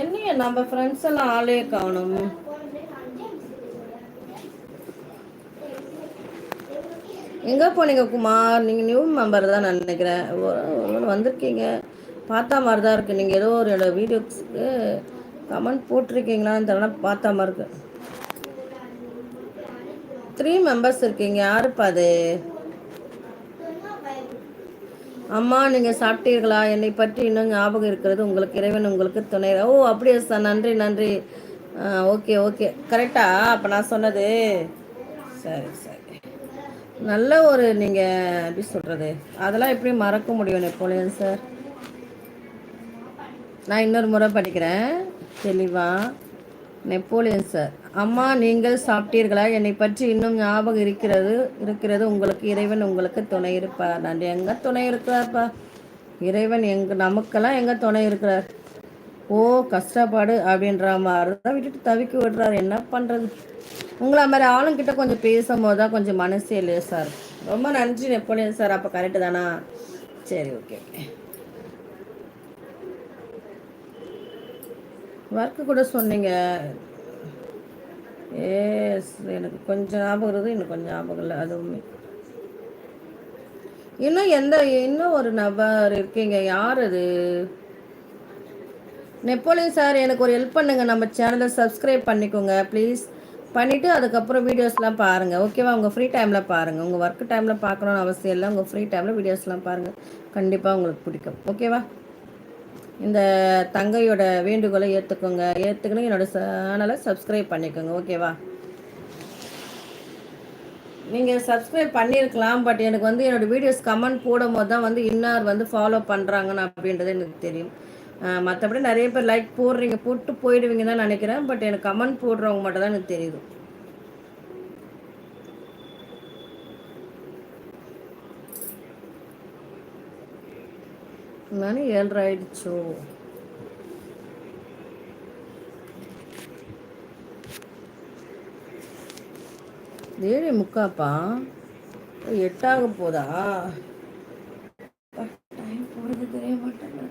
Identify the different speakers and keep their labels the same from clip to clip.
Speaker 1: என்னைய நம்ம ஃப்ரெண்ட்ஸ் எல்லாம் ஆளே காணும். எங்கே போனீங்க குமார்? நீங்கள் நியூ மெம்பர் தான் நான் நினைக்கிறேன். ஒரு வந்திருக்கீங்க. பார்த்தா மாதிரி தான் இருக்குது நீங்கள் ஏதோ ஒரு என்னோடய வீடியோஸ்க்கு கமெண்ட் போட்டிருக்கீங்களான்னு தெரியல பார்த்தா மாதிரி இருக்கு. த்ரீ மெம்பர்ஸ் இருக்கீங்க. யாருப்பா அது? அம்மா நீங்கள் சாப்பிட்டீர்களா? என்னை பற்றி இன்னும் ஞாபகம் இருக்கிறது. உங்களுக்கு இறைவன் உங்களுக்கு துணை. ஓ அப்படியா சார். நன்றி நன்றி. Okay okay. கரெக்டா அப்போ நான் சொன்னது. சரி சரி. நல்ல ஒரு நீங்கள் எப்படி சொல்கிறது அதெல்லாம் எப்படி மறக்க முடியும் நெப்போலியன் சார். நான் இன்னொரு முறை படிக்கிறேன். தெளிவாக நெப்போலியன் சார். அம்மா நீங்கள் சாப்பிட்டீர்களா? என்னை பற்றி இன்னும் ஞாபகம் இருக்கிறது இருக்கிறது. உங்களுக்கு இறைவன் உங்களுக்கு துணை இருப்பார். நான் எங்கே துணை இருக்கிறார்ப்பா? இறைவன் எங்க நமக்கெல்லாம் எங்கே துணை இருக்கிறார்? ஓ கஷ்டப்பாடு அப்படின்ற மாதிரி தான் விட்டுட்டு தவிக்க விடுறாரு. என்ன பண்ணுறது உங்களை மாதிரி ஆளுங்கிட்ட கொஞ்சம் பேசும்போது தான் கொஞ்சம் மனசே இல்லையா சார் ரொம்ப நன்றி நெப்போலியன் சார். அப்போ கரெக்டு தானா? சரி ஓகே ஓகே ஒர்க்கு கூட சொன்னீங்க. ஏஸ் எனக்கு கொஞ்சம் ஞாபகம் இருக்குது. இன்னும் கொஞ்சம் ஞாபகம் இல்லை. அதுவுமே. இன்னும் எந்த இன்னும் ஒரு நபர் இருக்கீங்க? யார் அது? நெப்போலியன் சார் எனக்கு ஒரு ஹெல்ப் பண்ணுங்கள் நம்ம சேனலை சப்ஸ்கிரைப் பண்ணிக்கோங்க ப்ளீஸ் பண்ணிவிட்டு அதுக்கப்புறம் வீடியோஸ்லாம் பாருங்கள் ஓகேவா உங்கள் ஃப்ரீ டைமில் பாருங்கள் உங்கள் ஒர்க் டைமில் பார்க்கணுன்னு அவசியம் இல்லை. உங்கள் ஃப்ரீ டைமில் வீடியோஸ்லாம் பாருங்கள் கண்டிப்பாக உங்களுக்கு பிடிக்கும். ஓகேவா இந்த தங்கையோட வேண்டுகோளை ஏற்றுக்கோங்க ஏற்றுக்கணும் என்னோட சேனலை சப்ஸ்கிரைப் பண்ணிக்கோங்க ஓகேவா நீங்கள் சப்ஸ்கிரைப் பண்ணியிருக்கலாம் பட் எனக்கு வந்து என்னோடய வீடியோஸ் கமெண்ட் போடும்போது தான் வந்து இன்னார் வந்து ஃபாலோ பண்ணுறாங்கன்னு அப்படின்றது எனக்கு தெரியும். மற்றபடி நிறைய பேர் லைக் போடுறீங்க போட்டு போயிடுவீங்க தான் நினைக்கிறேன் பட் எனக்கு கமெண்ட் போடுறவங்க மட்டும் தான் எனக்கு தெரியுது. மணி ஏழரை ஆயிடுச்சோ ஏழு முக்காப்பா எட்டாக போதா டைம் போகிறது தெரிய மாட்டேங்க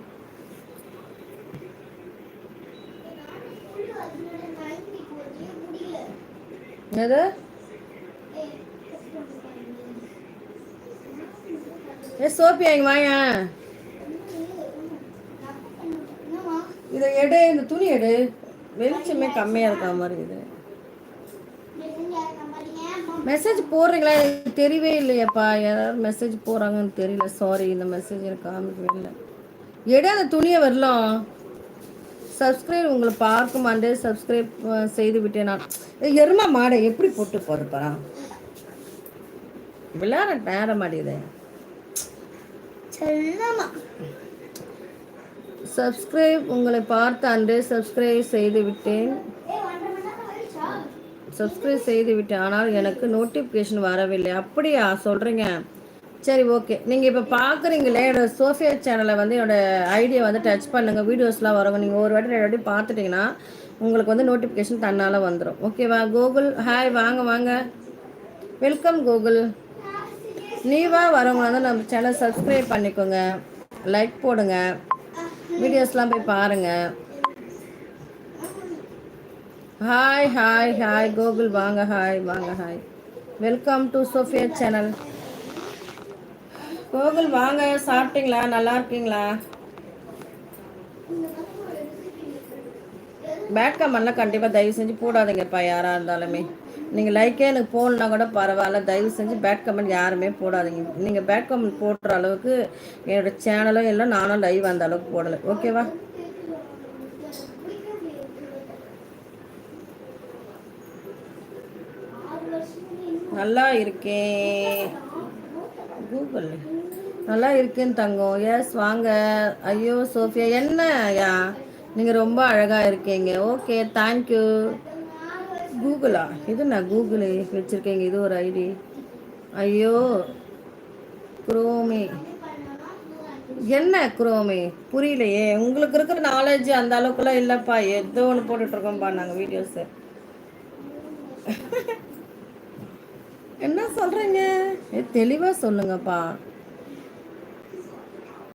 Speaker 1: எது ஏ சோப்பியா இங்க வாங்க இதை எடு இந்த துணி எடு. வெளிச்சமே கம்மியாக இருக்கா மாதிரி இது மெசேஜ் போடுறீங்களா? எனக்கு தெரியவே இல்லையாப்பா. யாராவது மெசேஜ் போகிறாங்கன்னு தெரியல. சாரி இந்த மெசேஜ் எனக்கு காமிக்கவே இல்லை. எடு அந்த துணியை வரலாம். சப்ஸ்கிரைப் உங்களை பார்க்கும் அண்டே சப்ஸ்கிரைப் செய்து விட்டேன் நான். எருமா மாடை எப்படி போட்டு போகிறப்பா விளையாட நேர மாட்டேங்குது. சப்ஸ்கிரைப் உங்களை பார்த்த அன்றே சப்ஸ்கிரைப் செய்து விட்டேன் சப்ஸ்கிரைப் செய்து விட்டேன் ஆனால் எனக்கு நோட்டிஃபிகேஷன் வரவில்லை. அப்படியா? சொல்கிறீங்க சரி ஓகே நீங்கள் இப்போ பார்க்குறீங்களே என்னோட சோஃபியா சேனலை வந்து என்னோடய ஐடியா வந்து டச் பண்ணுங்கள் வீடியோஸ்லாம் வரவங்க நீங்கள் ஒரு வாட்டி ரெண்டு வாட்டி பார்த்துட்டிங்கன்னா உங்களுக்கு வந்து நோட்டிஃபிகேஷன் தன்னால் வந்துடும் ஓகேவா கூகுள் ஹாய் வாங்க வாங்க. வெல்கம் கூகுள் நீவாக வரவங்க வந்து நம்ம சேனல் சப்ஸ்கிரைப் பண்ணிக்கோங்க. லைக் போடுங்க. வீடியோஸ்லாம் போய் பாருங்கள் ஹாய் ஹாய் ஹாய் கூகுள் வாங்க ஹாய் வாங்க hi welcome to Sophia channel Gokul வாங்க சாப்பிட்டீங்களா? நல்லா இருக்கீங்களா? பேட் கமெண்ட்லாம் கண்டிப்பாக தயவு செஞ்சு போடாதீங்கப்பா யாராக இருந்தாலுமே. நீங்கள் லைக்கே எனக்கு போடலனா கூட பரவாயில்ல. தயவு செஞ்சு பேட் கமெண்ட் யாருமே போடாதீங்க. நீங்கள் பேட் கமெண்ட் போடுற அளவுக்கு என்னோடய சேனலும் இல்லை நானும் லைவ் அந்த அளவுக்கு போடலை. ஓகேவா நல்லா இருக்கேன். கூகுள் நல்லா இருக்கேன்னு தங்கம். எஸ் வாங்க. ஐயோ சோஃபியா என்ன ஐயா நீங்கள் ரொம்ப அழகாக இருக்கீங்க. ஓகே தேங்க்யூ கூகுளா இது நான் கூகுளு வச்சுருக்கீங்க இது ஒரு ஐடி ஐயோ குரோமி. என்ன குரோமி? புரியலையே. உங்களுக்கு இருக்கிற நாலேஜ் அந்த அளவுக்குலாம் இல்லைப்பா. ஏதோ ஒன்று போட்டுட்ருக்கோம்ப்பா நாங்கள் வீடியோஸு என்ன சொல்கிறீங்க தெளிவாக சொல்லுங்கப்பா.